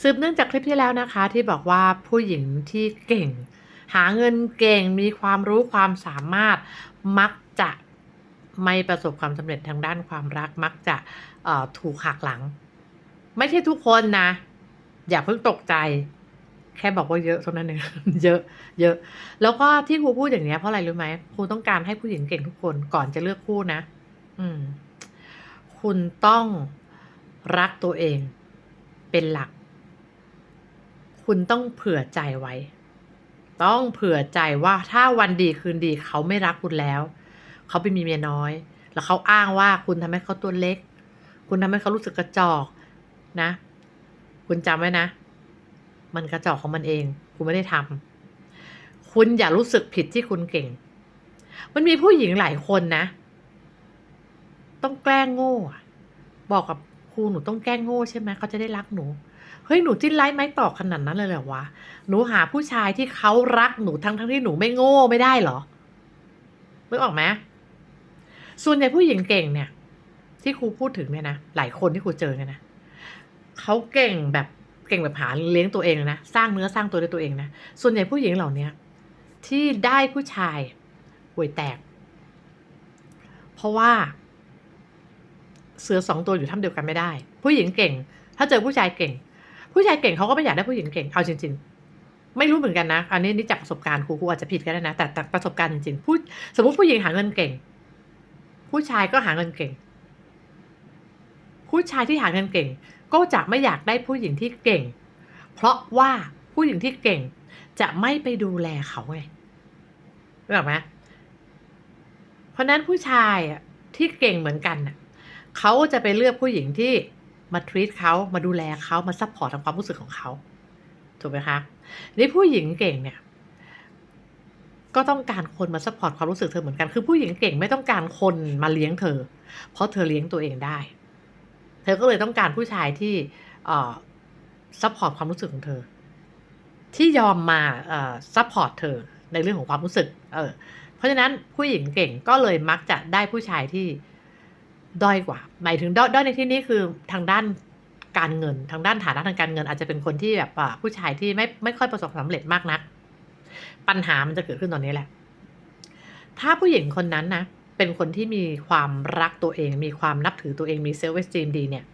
สืบเนื่องจากคลิปที่แล้วนะคะ ที่บอกว่าผู้หญิงที่เก่ง หาเงินเก่งมีความรู้ความสามารถมักจะไม่ประสบความสำเร็จทางด้านความรักมักจะถูกหักหลัง ไม่ใช่ทุกคนนะ อย่าเพิ่งตกใจ แค่บอกว่าเยอะเท่านั้นเองเยอะ เยอะ แล้วก็ที่ครูพูดอย่างนี้เพราะอะไรรู้ไหมครูต้องการให้ผู้หญิงเก่งทุกคนก่อนจะเลือกคู่นะ อืม คุณต้องรักตัวเองเป็นหลัก คุณต้องเผื่อใจไว้ ต้องเผื่อใจว่าถ้าวันดีคืนดีเขาไม่รักคุณแล้ว เขาไปมีเมียน้อย แล้วเขาอ้างว่าคุณทำให้เขาตัวเล็ก คุณทำให้เขารู้สึกกระจอกนะ คุณจำไว้นะ มันกระจอกของมันเอง คุณไม่ได้ทำคุณอย่ารู้สึกผิดที่คุณเก่ง มันมีผู้หญิงหลายคนนะ ต้องแกล้งโง่บอกกับครูหนูต้องแกล้งโง่ใช่ไหมเขาจะได้รักหนู เฮ้ยหนูจิ้นไลฟ์ไม้ต่อขนาดนั้นเลยเหรอวะหนูหาผู้ชายที่เขารักหนูทั้งทั้งที่หนูไม่โง่ไม่ได้เหรอนึกออกไหมส่วนใหญ่ผู้หญิงเก่งเนี่ย ที่ครูพูดถึงเนี่ยนะหลายคนที่ครูเจอเนี่ยนะเขาเก่งแบบเก่งแบบหาเลี้ยงตัวเองนะสร้างเนื้อสร้างตัวด้วยตัวเองนะส่วนใหญ่ผู้หญิงเหล่าเนี้ยที่ได้ผู้ชายห่วยแตก เพราะว่า เสือสองตัวอยู่ถ้ำเดียวกันไม่ได้ ผู้หญิงเก่ง ถ้าเจอผู้ชายเก่ง ผู้ชายเก่งเขาก็ไม่อยากได้ผู้หญิงเก่งเอาจริง ๆ ไม่รู้เหมือนกันนะ อันนี้นี่จากประสบการณ์ครูครูอาจจะผิดก็ได้นะ แต่แต่ประสบการณ์จริงๆผู้สมมติผู้หญิงหาเงินเก่ง ผู้ชายก็หาเงินเก่ง ผู้ชายที่หาเงินเก่ง ก็จะไม่อยากได้ผู้หญิงที่เก่ง เพราะว่าผู้หญิงที่เก่ง จะไม่ไปดูแลเขาไงรู้ไหมเพราะนั้นผู้ชายที่เก่งเหมือนกันเขาจะไปเลือกผู้หญิงที่ มาทรีตเขามาดูแลเขามาซัพพอร์ตทางความรู้สึกของเขาถูกไหมคะนี่ผู้หญิงเก่งเนี่ย ก็ต้องการคนมาซัพพอร์ตความรู้สึกเธอเหมือนกัน คือผู้หญิงเก่งไม่ต้องการคนมาเลี้ยงเธอ เพราะเธอเลี้ยงตัวเองได้ เธอก็เลยต้องการผู้ชายที่เอ่อซัพพอร์ตความรู้สึกของเธอ ที่ยอมมาเอ่อซัพพอร์ตเธอในเรื่องของความรู้สึก เออ เพราะฉะนั้นผู้หญิงเก่งก็เลยมักจะได้ผู้ชายที่ ด้อยกว่า หมายถึงด้อยในที่นี้คือทางด้านการเงิน ทางด้านฐานะทางการเงิน อาจจะเป็นคนที่แบบผู้ชายที่ไม่ไม่ค่อยประสบความสำเร็จมากนัก ปัญหามันจะเกิดขึ้นตอนนี้แหละ ถ้าผู้หญิงคนนั้นนะเป็นคนที่มีความรักตัวเอง มีความนับถือตัวเองมีเซลฟ์เอสตีมดีเนี่ย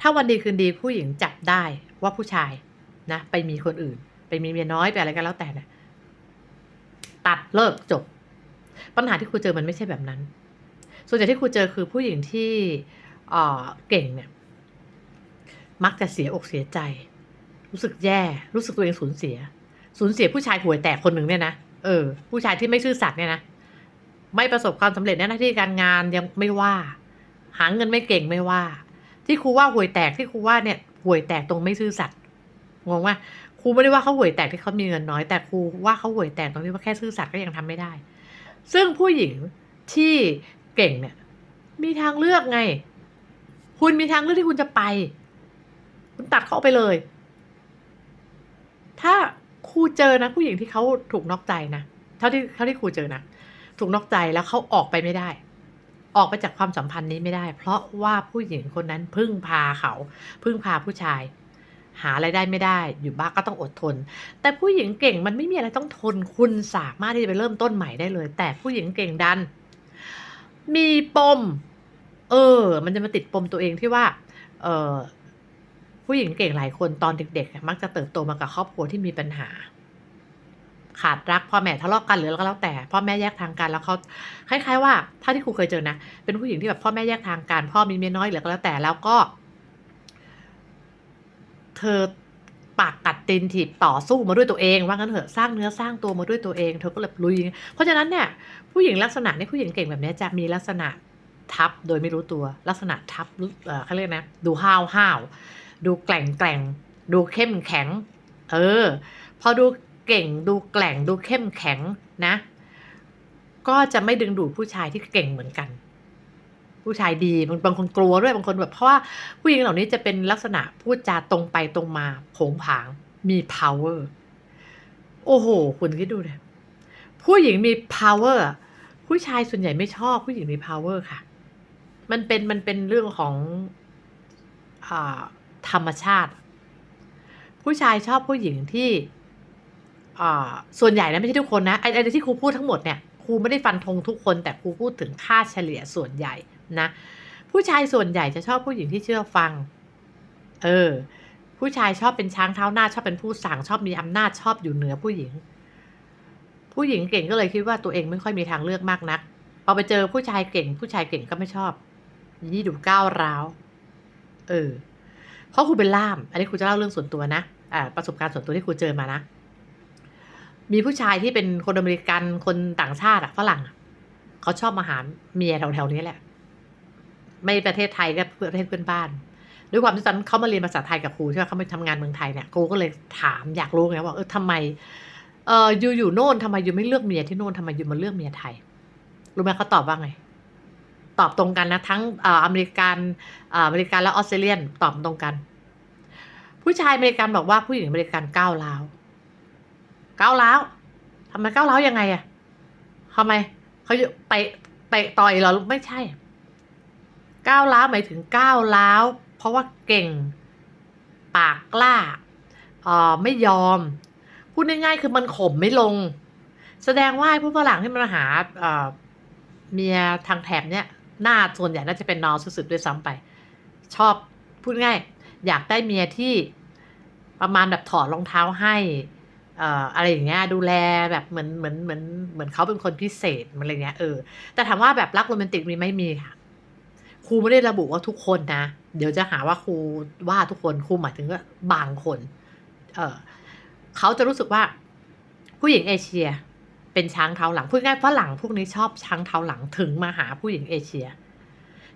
ถ้าวันดีคืนดีผู้หญิงจับได้ว่าผู้ชายนะไปมีคนอื่น ไปมีเมียน้อยไปอะไรก็แล้วแต่นะตัดเลิกจบ ปัญหาที่ครูเจอมันไม่ใช่แบบนั้น ส่วนใหญ่ที่ครูเจอคือผู้หญิงที่เออเก่งเนี่ย มักจะเสียอกเสียใจ รู้สึกแย่ รู้สึกตัวเองสูญเสีย สูญเสียผู้ชายหวยแตกคนหนึ่งเนี่ยนะ เออ ผู้ชายที่ไม่ซื่อสัตย์เนี่ยนะ ไม่ประสบความสำเร็จในหน้าที่การงานยังไม่ว่า หาเงินไม่เก่งไม่ว่า ที่ครูว่าห่วยแตกที่ครูว่าเนี่ยห่วยแตกตรงไม่ซื่อสัตย์งงว่าครูไม่ได้ว่าเขาห่วยแตกที่เขามีเงินน้อย แต่ครูว่าเขาห่วยแตกตรงที่ว่าแค่ซื่อสัตย์ก็ยังทำไม่ได้ ซึ่งผู้หญิงที่ เก่งเนี่ย มีทางเลือกไง คุณมีทางเลือกที่คุณจะไป คุณตัดเขาไปเลย ถ้าครูเจอนะ ผู้หญิงที่เขาถูกนอกใจนะเท่าที่เท่าที่ครูเจอนะถูกนอกใจแล้วเขาออกไปไม่ได้ ออกไปจากความสัมพันธ์นี้ไม่ได้ เพราะว่าผู้หญิงคนนั้นพึ่งพาเขา พึ่งพาผู้ชาย หาอะไรได้ไม่ได้ อยู่บ้านก็ต้องอดทน แต่ผู้หญิงเก่งมันไม่มีอะไรต้องทน คุณสามารถที่จะไปเริ่มต้นใหม่ได้เลย แต่ผู้หญิงเก่งดัน มีปม เออ มันจะมาติดปมตัวเองที่ว่า เออผู้หญิงเก่งหลายคนตอนเด็กๆ มักจะเติบโตมากับครอบครัวที่มีปัญหา ขาดรักพ่อแม่ทะเลาะกันหรืออะไรก็แล้วแต่พ่อแม่แยกทางกันแล้วเขาคล้าย ๆ ว่าถ้าที่ครูเคยเจอนะเป็นผู้หญิงที่แบบพ่อแม่แยกทางกันพ่อมีเมียน้อยหรือก็แล้วแต่แล้วก็ เธอ ปากกัดตีนถีบต่อสู้มาด้วยตัวเองว่างั้นเถอะสร้างเนื้อสร้างตัวมาด้วยตัวเองเธอก็เลยลุย เพราะฉะนั้นเนี่ยผู้หญิงลักษณะนี้ผู้หญิงเก่งแบบนี้จะมีลักษณะทับโดยไม่รู้ตัวลักษณะทับรู้เออเขาเรียกนะดูห้าวห้าวดูแกล่งแกล่งดูเข้มแข็ง เออ พอดูเก่งดูแกล่งดูเข้มแข็งนะ ก็จะไม่ดึงดูดผู้ชายที่เก่งเหมือนกัน ผู้ชายดีบางบางคนกลัวด้วยบางคนแบบเพราะว่าผู้หญิงเหล่านี้จะเป็นลักษณะพูดจาตรงไปตรงมาโผงผางมี power โอ้โห คุณคิดดูเลยผู้หญิงมี power ผู้ชายส่วนใหญ่ไม่ชอบ ผู้หญิงมี power ค่ะ มันเป็นมันเป็นเรื่องของอธรรมชาติ ผู้ชายชอบผู้หญิงที่ส่วนใหญ่นะไม่ใช่ทุกคนนะไอ้ที่ครูพูดทั้งหมดเนี่ย รูไม่ได้ฟันธงทุกคน แต่ครูพูดถึงค่าเฉลี่ยส่วนใหญ่นะ ผู้ชายส่วนใหญ่จะชอบผู้หญิงที่เชื่อฟัง เออ ผู้ชายชอบเป็นช้างเท้าหน้าชอบเป็นผู้สั่งชอบมีอำนาจชอบอยู่เหนือผู้หญิง ผู้หญิงเก่งก็เลยคิดว่าตัวเองไม่ค่อยมีทางเลือกมากนักพอไปเจอผู้ชายเก่ง ผู้ชายเก่งก็ไม่ชอบยี่ดูก้าวร้าว เออเพราะครูเป็นล่าม อันนี้ครูจะเล่าเรื่องส่วนตัวนะอ่าประสบการณ์ส่วนตัวที่ครูเจอมานะ มีผู้ชายที่เป็นคนอเมริกันคนต่างชาติอะฝรั่งเขาชอบมาหาเมียแถวๆนี้แหละ ไม่ประเทศไทยก็ประเทศเพื่อนบ้านด้วยความที่ตอนเขามาเรียนภาษาไทยกับครูใช่ไหมเขามาทำงานเมืองไทยเนี่ยครูก็เลยถามอยากรู้ไงว่าเออทำไมเอออยู่อยู่โน่นทำไมอยู่ไม่เลือกเมียที่โน่นทำไมอยู่มาเลือกเมียไทยรู้ไหมเขาตอบว่าไง ตอบตรงกันนะทั้งอเมริกันอเมริกันและออสเตรเลียนตอบตรงกัน ผู้ชายอเมริกันบอกว่าผู้หญิงอเมริกันก้าวร้าว ก้าวร้าวทำไมก้าวร้าวยังไงอะทำไมเขาอยู่ไปไปต่อยเหรอไม่ใช่ ก้าวร้าวหมายถึงก้าวร้าวเพราะว่าเก่ง ปากกล้าเอ่อไม่ยอม พูดง่ายๆคือมันข่มไม่ลง แสดงว่าผู้ฝรั่งที่มันมาหาเอ่อเมียทางแถบเนี้ยหน้าส่วนใหญ่น่าจะเป็นนอสุดๆด้วยซ้ำไป ชอบพูดง่าย อยากได้เมียที่ประมาณแบบถอดรองเท้าให้ อะไรอย่างเงี้ยดูแลแบบเหมือนเหมือนเหมือนเหมือนเขาเป็นคนพิเศษอะไรเงี้ยเออแต่ถามว่าแบบรักโรแมนติกมีไหมมีค่ะครูไม่ได้ระบุว่าทุกคนนะ เดี๋ยวจะหาว่าครูว่าทุกคนครูหมายถึงว่าบางคน เออเขาจะรู้สึกว่า ผู้หญิงเอเชีย เป็นช้างเท้าหลังพูดง่ายฝรั่งพวกนี้ชอบช้างเท้าหลังถึงมาหาผู้หญิงเอเชีย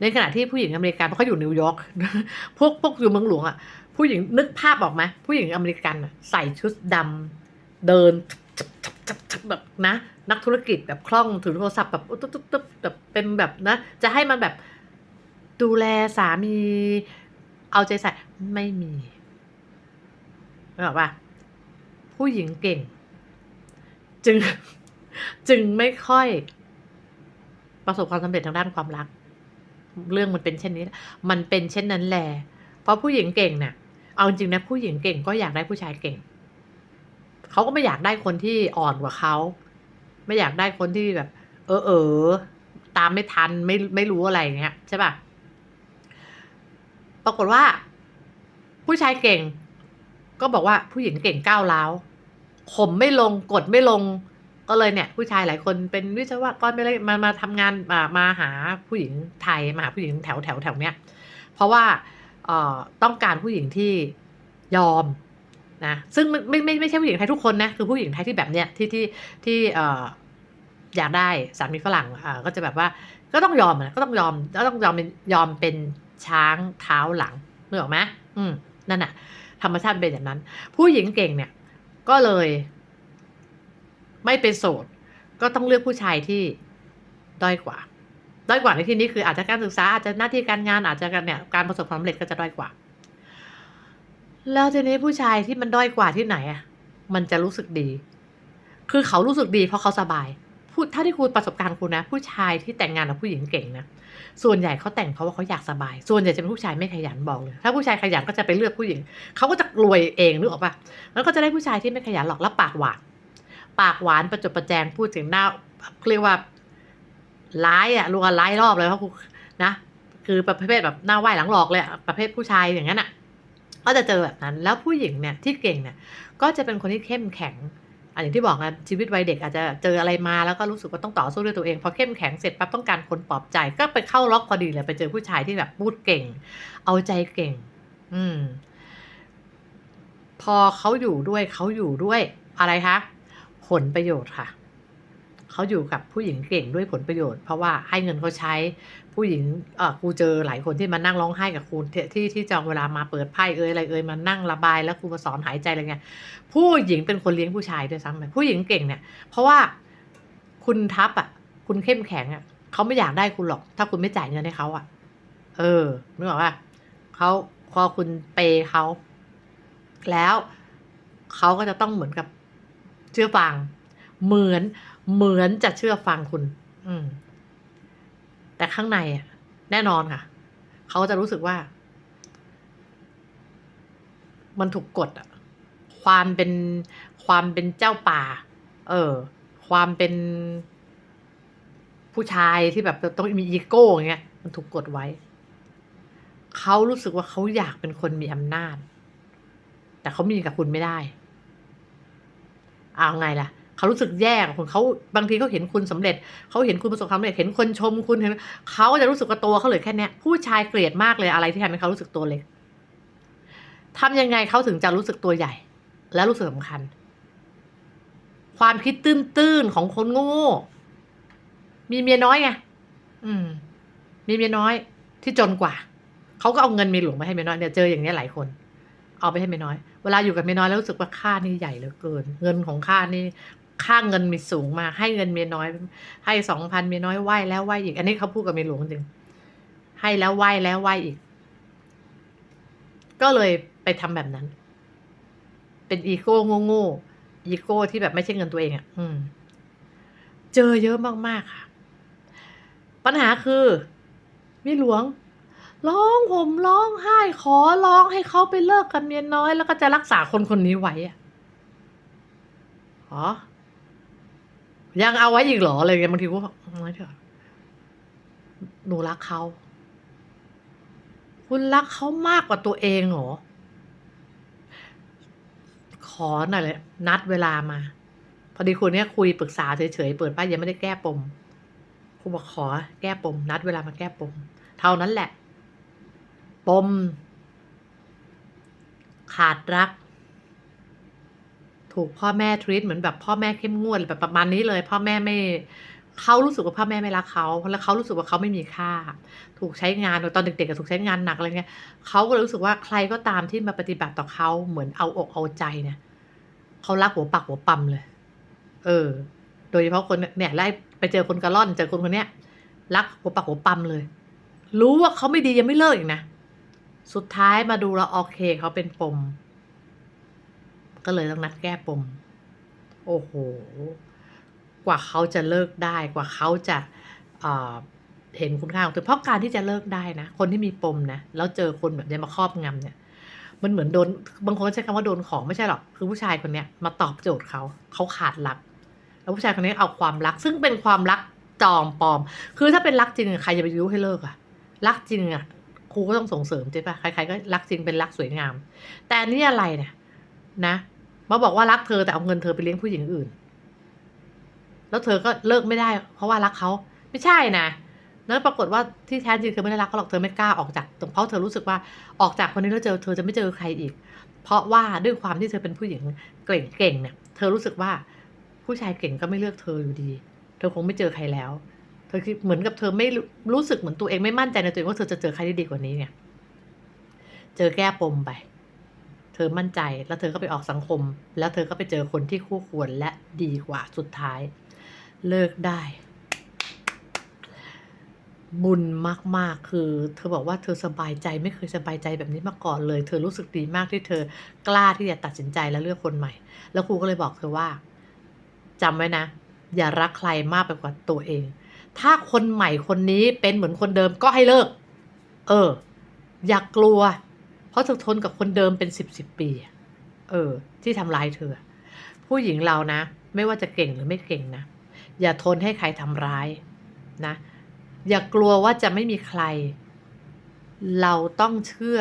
ในขณะที่ผู้หญิงอเมริกันเพราะเขาอยู่นิวยอร์กพวกพวกอยู่เมืองหลวงอะผู้หญิงนึกภาพออกไหมผู้หญิงอเมริกันใส่ชุดดำ เดินแบบนะนักธุรกิจแบบคล่องถือโทรศัพท์แบบตุ๊บตุ๊บตุ๊บแบบเป็นแบบนะ จะให้มันแบบดูแลสามี เอาใจใส่ไม่มีบอกว่า ผู้หญิงเก่ง จึง จึงไม่ค่อย ประสบความสำเร็จทางด้านความรัก เรื่องมันเป็นเช่นนี้ มันเป็นเช่นนั้นแหละเพราะผู้หญิงเก่งเนี่ยเอาจริงนะผู้หญิงเก่งก็อยากได้ผู้ชายเก่ง เขาก็ไม่อยากได้คนที่อ่อนกว่าเขาไม่อยากได้คนที่แบบ เออเออตามไม่ทันไม่ไม่รู้อะไรอย่างเงี้ยใช่ป่ะปรากฏว่า ผู้ชายเก่ง ก็บอกว่าผู้หญิงเก่งก้าวร้าวข่มไม่ลงกดไม่ลง ก็เลยเนี่ย ผู้ชายหลายคนเป็นวิศวกรไม่เลยมามาทำงานมามาหาผู้หญิงไทยมาหาผู้หญิงแถวแถวแถวเนี้ยเพราะว่าเอ่อต้องการผู้หญิงที่ยอม นะซึ่งไม่ไม่ไม่ใช่ผู้หญิงไทยทุกคนนะคือผู้หญิงไทยที่แบบเนี้ยที่ที่ที่เอ่ออยากได้สามีฝรั่งอ่าก็จะแบบว่าก็ต้องยอมนะก็ต้องยอมก็ต้องยอมเป็นยอมเป็นช้างเท้าหลังนึกออกไหมอืมนั่นน่ะธรรมชาติเป็นอย่างนั้น ผู้หญิงเก่งเนี่ย ก็เลย ไม่เป็นโสด ก็ต้องเลือกผู้ชายที่ด้อยกว่า ด้อยกว่าในที่นี้คืออาจจะการศึกษาอาจจะหน้าที่การงานอาจจะเนี่ยการประสบความสำเร็จก็จะด้อยกว่า แล้วทีนี้ผู้ชายที่มันด้อยกว่าที่ไหนอะ มันจะรู้สึกดี คือเขารู้สึกดีเพราะเขาสบาย พูดถ้าที่ครูประสบการณ์ครูนะ ผู้ชายที่แต่งงานกับผู้หญิงเก่งนะ ส่วนใหญ่เขาแต่งเพราะว่าเขาอยากสบาย ส่วนใหญ่จะเป็นผู้ชายไม่ขยันบอกเลย ถ้าผู้ชายขยันก็จะไปเลือกผู้หญิง เขาก็จะรวยเองนึกออกปะแล้วก็จะได้ผู้ชายที่ไม่ขยันหรอก แล้วปากหวาน ปากหวานประจบประแจงพูดถึงหน้าเรียกว่าร้ายอะรัวร้ายรอบเลยเพราะครูนะ คือประเภทแบบหน้าไหว้หลังหลอกเลยอะประเภทผู้ชายอย่างนั้นอะ ก็จะเจอแบบนั้น แล้วผู้หญิงเนี่ยที่เก่งเนี่ยก็จะเป็นคนที่เข้มแข็งอันอย่างที่บอกนะชีวิตวัยเด็กอาจจะเจออะไรมาแล้วก็รู้สึกว่าต้องต่อสู้ด้วยตัวเองพอเข้มแข็งเสร็จปั๊บต้องการคนปลอบใจ ก็ไปเข้าล็อกพอดีเลยไปเจอผู้ชายที่แบบพูดเก่ง เอาใจเก่ง อืม พอเขาอยู่ด้วยเขาอยู่ด้วยอะไรคะผลประโยชน์ค่ะ เขาอยู่กับผู้หญิงเก่งด้วยผลประโยชน์ เพราะว่าให้เงินเขาใช้ผู้หญิงเออครูเจอหลายคนที่มานั่งร้องไห้กับครูที่ที่ที่จองเวลามาเปิดไพ่เอ่ยอะไรเอ่ยมานั่งระบายแล้วครูมาสอนหายใจอะไรเงี้ยผู้หญิงเป็นคนเลี้ยงผู้ชายด้วยซ้ำไปผู้หญิงเก่งเนี่ย เพราะว่าคุณทับอะ คุณเข้มแข็งอะเขาไม่อยากได้คุณหรอก ถ้าคุณไม่จ่ายเงินให้เขาอะ เออนึกออกว่าเขาพอคุณเปย์เขาแล้วเขาก็จะต้องเหมือนกับเชื่อฟังเหมือน เหมือนจะเชื่อฟังคุณ อืม แต่ข้างในอะแน่นอนค่ะ เขาจะรู้สึกว่า มันถูกกดอะความเป็นความเป็นเจ้าป่า เออ ความเป็นผู้ชายที่แบบต้องมีอีโก้อย่างเงี้ย มันถูกกดไว้ เขารู้สึกว่าเขาอยากเป็นคนมีอำนาจ แต่เขามีกับคุณไม่ได้ เอาไงล่ะ เขารู้สึกแย่กับคุณเขาบางทีเขาเห็นคุณสำเร็จ เขาเห็นคุณประสบความสำเร็จเห็นคนชมคุณเห็นเขาจะรู้สึกว่าตัวเขาเลือแค่เนี้ยผู้ชายเกลียดมากเลยอะไรที่ทำให้เขารู้สึกตัวเล็กทำยังไงเขาถึงจะรู้สึกตัวใหญ่ และรู้สึกสำคัญ ความคิดตื้นๆของคนโง่ มีเมียน้อยไงอืม มีเมียน้อยที่จนกว่าเขาก็เอาเงินเมียหลวงมาให้เมียน้อยเนี่ยเจออย่างนี้ยหลายคน เอาไปให้เมียน้อย เวลาอยู่กับเมียน้อยแล้วรู้สึกว่าค่านี่ใหญ่เหลือเกิน เงินของค่านี่ ค่าเงินมีสูงมากให้เงินเมียน้อย ให้สองพันเมียน้อยไหวแล้วไหวอีก อันนี้เขาพูดกับเมียหลวงจริง ให้แล้วไหวแล้วไหวอีก ก็เลยไปทำแบบนั้น เป็นอีโก้โง่ๆอีโก้ที่แบบไม่ใช่เงินตัวเองอะ่ะ อืม เจอเยอะมากๆค่ะ ปัญหาคือมีหลวงร้องห่มร้องไห้ขอร้องให้เขาไปเลิกกับเมียน้อย แล้วก็จะรักษาคนคนนี้ไว้อะ อ๋อ ยังเอาไว้อีกเหรออะไรเงี้ยบางทีก็บอกไม่เถอะหนูรักเขา คุณรักเขามากกว่าตัวเองเหรอ ขอหน่อยเลยนัดเวลามา พอดีคุณเนี้ยคุยปรึกษาเฉยๆเปิดป้ายยังไม่ได้แก้ปมครูบอกขอแก้ปม นัดเวลามาแก้ปม เท่านั้นแหละ ปม ขาดรัก ถูกพ่อแม่ทรีตเหมือนแบบพ่อแม่เข้มงวดแบบประมาณนี้เลย พ่อแม่ไม่เขารู้สึกว่าพ่อแม่ไม่รักเขาแล้วเขารู้สึกว่าเขาไม่มีค่า ถูกใช้งานตอนเด็กๆก็ถูกใช้งานหนักอะไรเงี้ยเขาก็เลยรู้สึกว่าใครก็ตามที่มาปฏิบัติต่อเขาเหมือนเอาอกเอาใจเนี่ยเขารักหัวปักหัวปั๊มเลย เออ โดยเฉพาะคนเนี่ยไล่ไปเจอคนกระล่อนเจอคนคนเนี้ยรักหัวปักหัวปั๊มเลย รู้ว่าเขาไม่ดียังไม่เลิกอีกนะสุดท้ายมาดูแล้วโอเคเขาเป็นปม ก็เลยต้องนัดแก้ปม โอ้โห กว่าเขาจะเลิกได้ กว่าเขาจะเเห็นคุณค่าของตัวเพราะการที่จะเลิกได้นะ คนที่มีปมนะ แล้วเจอคนแบบเนี้มาครอบงำเนี่ย มันเหมือนโดน บางคนใช้คำว่าโดนของไม่ใช่หรอก คือผู้ชายคนเนี้ยมาตอบโจทย์เขา เขาขาดรัก แล้วผู้ชายคนนี้เอาความรัก ซึ่งเป็นความรักจอมปลอม คือถ้าเป็นรักจริงใครจะไปยุให้เลิกอะรักจริงอะครูก็ต้องส่งเสริมใช่ปะใครๆก็รักจริงเป็นรักสวยงาม แต่อันนี่อะไรเนี่ยนะ มาบอกว่ารักเธอแต่เอาเงินเธอไปเลี้ยงผู้หญิงอื่น แล้วเธอก็เลิกไม่ได้ เพราะว่ารักเขาไม่ใช่นะแล้วปรากฏว่าที่แท้จริงเธอไม่ได้รักเขาหรอกเธอไม่กล้าออกจากตรงเพราะเธอรู้สึกว่าออกจากคนนี้แล้วเจอเธอจะไม่เจอใครอีก เพราะว่าด้วยความที่เธอเป็นผู้หญิงเก่งเก่งเนี่ย เธอรู้สึกว่าผู้ชายเก่งก็ไม่เลือกเธออยู่ดี เธอคงไม่เจอใครแล้ว เธอคิดเหมือนกับเธอไม่รู้สึกเหมือนตัวเองไม่มั่นใจในตัวเองว่าเธอจะเจอใครที่ดีกว่านี้เนี่ย เจอแก้ปมไป ธอมั่นใจแล้วเธอก็ไปออกสังคม แล้วเธอก็ไปเจอคนที่คู่ควรและดีกว่าสุดท้าย เลิกได้ บุญมากๆคือ เธอบอกว่าเธอสบายใจไม่เคยสบายใจแบบนี้มาก่อนเลย เธอรู้สึกดีมากที่เธอกล้าที่จะตัดสินใจและเลือกคนใหม่ แล้วครูก็เลยบอกเธอว่าจำไว้นะ อย่ารักใครมากไปกว่าตัวเอง ถ้าคนใหม่คนนี้เป็นเหมือนคนเดิมก็ให้เลิก เออ อย่ากลัว เพราะเธอทนกับคนเดิมเป็นสิบสิบปี เออ ที่ทำร้ายเธอ ผู้หญิงเรานะ ไม่ว่าจะเก่งหรือไม่เก่งนะ อย่าทนให้ใครทำร้ายนะ อย่ากลัวว่าจะไม่มีใคร เราต้องเชื่อ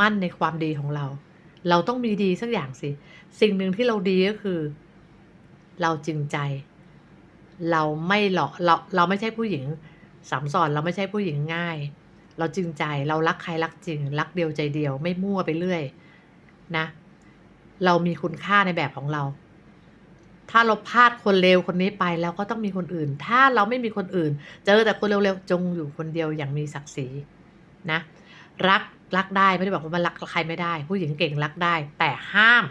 มั่นในความดีของเรา เราต้องมีดีสักอย่างสิ สิ่งหนึ่งที่เราดีก็คือ เราจริงใจ เราไม่หลอกเราเราไม่ใช่ผู้หญิงสามสอนเราไม่ใช่ผู้หญิงง่าย เราจริงใจเรารักใครรักจริง รักเดียวใจเดียวไม่มั่วไปเรื่อยนะ เรามีคุณค่าในแบบของเรา ถ้าเราพลาดคนเลวคนนี้ไปแล้วก็ต้องมีคนอื่น ถ้าเราไม่มีคนอื่น เจอแต่คนเร็วๆจงอยู่คนเดียวอย่างมีศักดิ์ศรีนะรักรักได้ไม่ได้บอกว่ามันรักใครไม่ได้ ผู้หญิงเก่งรักได้ แต่ห้าม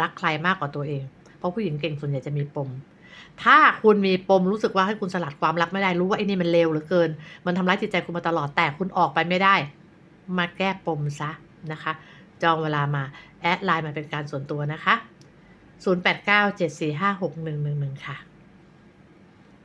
รักใครมากกว่าตัวเอง เพราะผู้หญิงเก่งส่วนใหญ่จะมีปม ถ้าคุณมีปมรู้สึกว่าให้คุณสลัดความรักไม่ได้รู้ว่าไอ้นี่มันเลวเหลือเกิน มันทำร้ายจิตใจคุณมาตลอดแต่คุณออกไปไม่ได้ มาแก้ปมซะนะคะ จองเวลามาแอดไลน์มาเป็นการส่วนตัวนะคะ 0897456111 ค่ะ